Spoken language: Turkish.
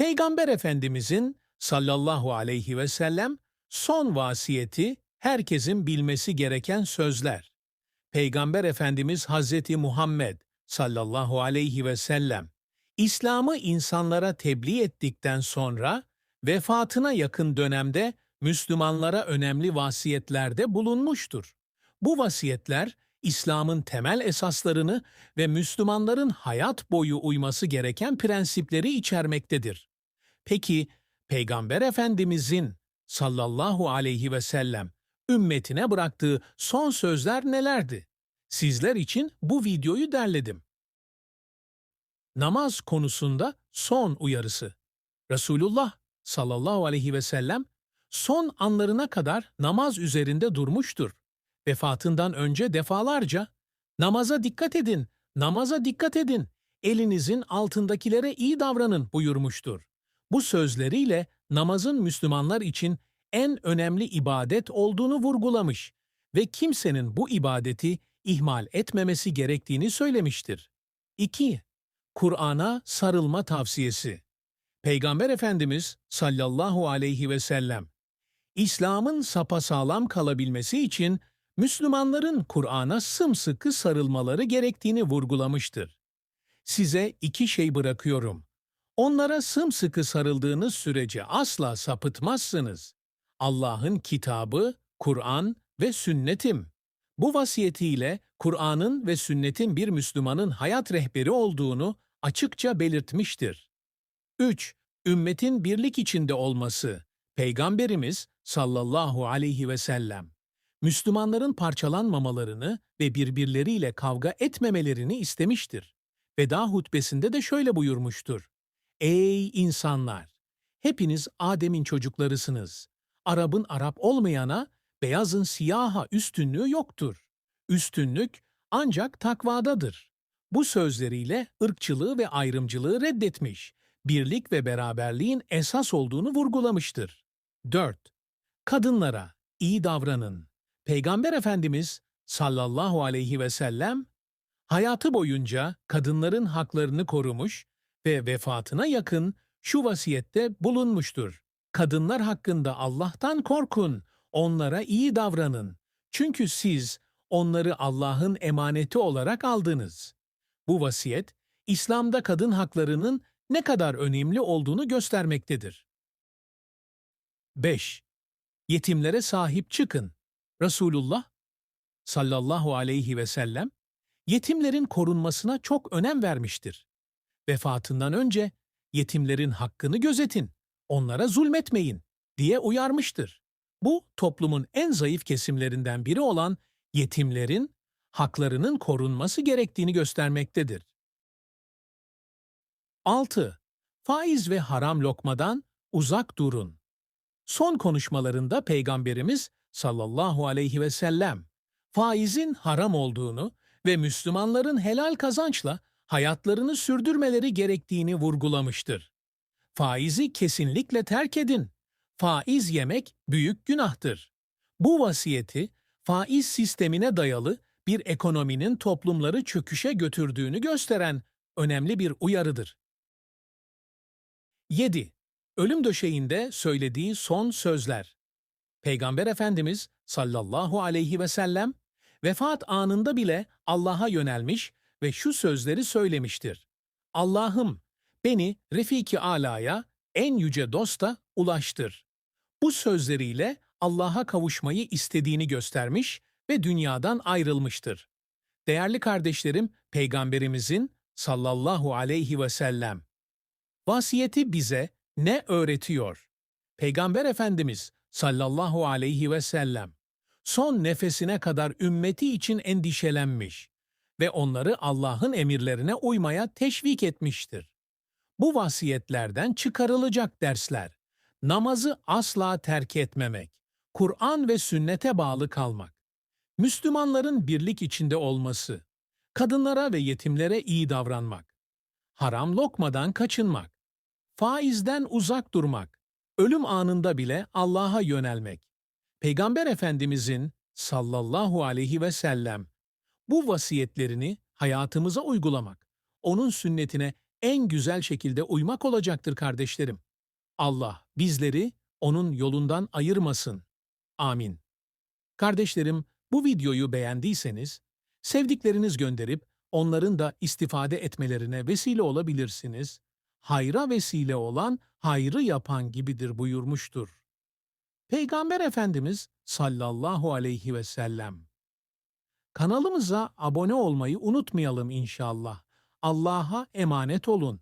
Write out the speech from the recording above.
Peygamber Efendimizin sallallahu aleyhi ve sellem son vasiyeti herkesin bilmesi gereken sözler. Peygamber Efendimiz Hazreti Muhammed sallallahu aleyhi ve sellem İslam'ı insanlara tebliğ ettikten sonra vefatına yakın dönemde Müslümanlara önemli vasiyetlerde bulunmuştur. Bu vasiyetler İslam'ın temel esaslarını ve Müslümanların hayat boyu uyması gereken prensipleri içermektedir. Peki Peygamber Efendimizin sallallahu aleyhi ve sellem ümmetine bıraktığı son sözler nelerdi? Sizler için bu videoyu derledim. Namaz konusunda son uyarısı. Resulullah sallallahu aleyhi ve sellem son anlarına kadar namaz üzerinde durmuştur. Vefatından önce defalarca namaza dikkat edin, namaza dikkat edin, elinizin altındakilere iyi davranın buyurmuştur. Bu sözleriyle namazın Müslümanlar için en önemli ibadet olduğunu vurgulamış ve kimsenin bu ibadeti ihmal etmemesi gerektiğini söylemiştir. 2. Kur'an'a sarılma tavsiyesi. Peygamber Efendimiz sallallahu aleyhi ve sellem İslam'ın sapasağlam kalabilmesi için Müslümanların Kur'an'a sımsıkı sarılmaları gerektiğini vurgulamıştır. Size iki şey bırakıyorum. Onlara sımsıkı sarıldığınız sürece asla sapıtmazsınız. Allah'ın kitabı, Kur'an ve sünnetim. Bu vasiyetiyle Kur'an'ın ve sünnetin bir Müslümanın hayat rehberi olduğunu açıkça belirtmiştir. 3. Ümmetin birlik içinde olması. Peygamberimiz sallallahu aleyhi ve sellem Müslümanların parçalanmamalarını ve birbirleriyle kavga etmemelerini istemiştir. Veda hutbesinde de şöyle buyurmuştur. Ey insanlar! Hepiniz Adem'in çocuklarısınız. Arap'ın Arap olmayana, beyazın siyaha üstünlüğü yoktur. Üstünlük ancak takvadadır. Bu sözleriyle ırkçılığı ve ayrımcılığı reddetmiş, birlik ve beraberliğin esas olduğunu vurgulamıştır. 4. Kadınlara iyi davranın. Peygamber Efendimiz sallallahu aleyhi ve sellem hayatı boyunca kadınların haklarını korumuş ve vefatına yakın şu vasiyette bulunmuştur. Kadınlar hakkında Allah'tan korkun, onlara iyi davranın. Çünkü siz onları Allah'ın emaneti olarak aldınız. Bu vasiyet, İslam'da kadın haklarının ne kadar önemli olduğunu göstermektedir. 5. Yetimlere sahip çıkın. Resulullah sallallahu aleyhi ve sellem yetimlerin korunmasına çok önem vermiştir. Vefatından önce yetimlerin hakkını gözetin, onlara zulmetmeyin diye uyarmıştır. Bu toplumun en zayıf kesimlerinden biri olan yetimlerin haklarının korunması gerektiğini göstermektedir. 6. Faiz ve haram lokmadan uzak durun. Son konuşmalarında Peygamberimiz sallallahu aleyhi ve sellem faizin haram olduğunu ve Müslümanların helal kazançla hayatlarını sürdürmeleri gerektiğini vurgulamıştır. Faizi kesinlikle terk edin. Faiz yemek büyük günahtır. Bu vasiyeti faiz sistemine dayalı bir ekonominin toplumları çöküşe götürdüğünü gösteren önemli bir uyarıdır. 7. Ölüm döşeğinde söylediği son sözler. Peygamber Efendimiz sallallahu aleyhi ve sellem vefat anında bile Allah'a yönelmiş ve şu sözleri söylemiştir. Allah'ım beni Refiki Ala'ya en yüce dosta ulaştır. Bu sözleriyle Allah'a kavuşmayı istediğini göstermiş ve dünyadan ayrılmıştır. Değerli kardeşlerim, Peygamberimizin sallallahu aleyhi ve sellem vasiyeti bize ne öğretiyor? Peygamber Efendimiz sallallahu aleyhi ve sellem son nefesine kadar ümmeti için endişelenmiş ve onları Allah'ın emirlerine uymaya teşvik etmiştir. Bu vasiyetlerden çıkarılacak dersler, namazı asla terk etmemek, Kur'an ve sünnete bağlı kalmak, Müslümanların birlik içinde olması, kadınlara ve yetimlere iyi davranmak, haram lokmadan kaçınmak, faizden uzak durmak, ölüm anında bile Allah'a yönelmek. Peygamber Efendimizin sallallahu aleyhi ve sellem bu vasiyetlerini hayatımıza uygulamak, onun sünnetine en güzel şekilde uymak olacaktır kardeşlerim. Allah bizleri onun yolundan ayırmasın. Amin. Kardeşlerim, bu videoyu beğendiyseniz, sevdikleriniz gönderip onların da istifade etmelerine vesile olabilirsiniz. Hayra vesile olan hayrı yapan gibidir buyurmuştur. Peygamber Efendimiz sallallahu aleyhi ve sellem. Kanalımıza abone olmayı unutmayalım inşallah. Allah'a emanet olun.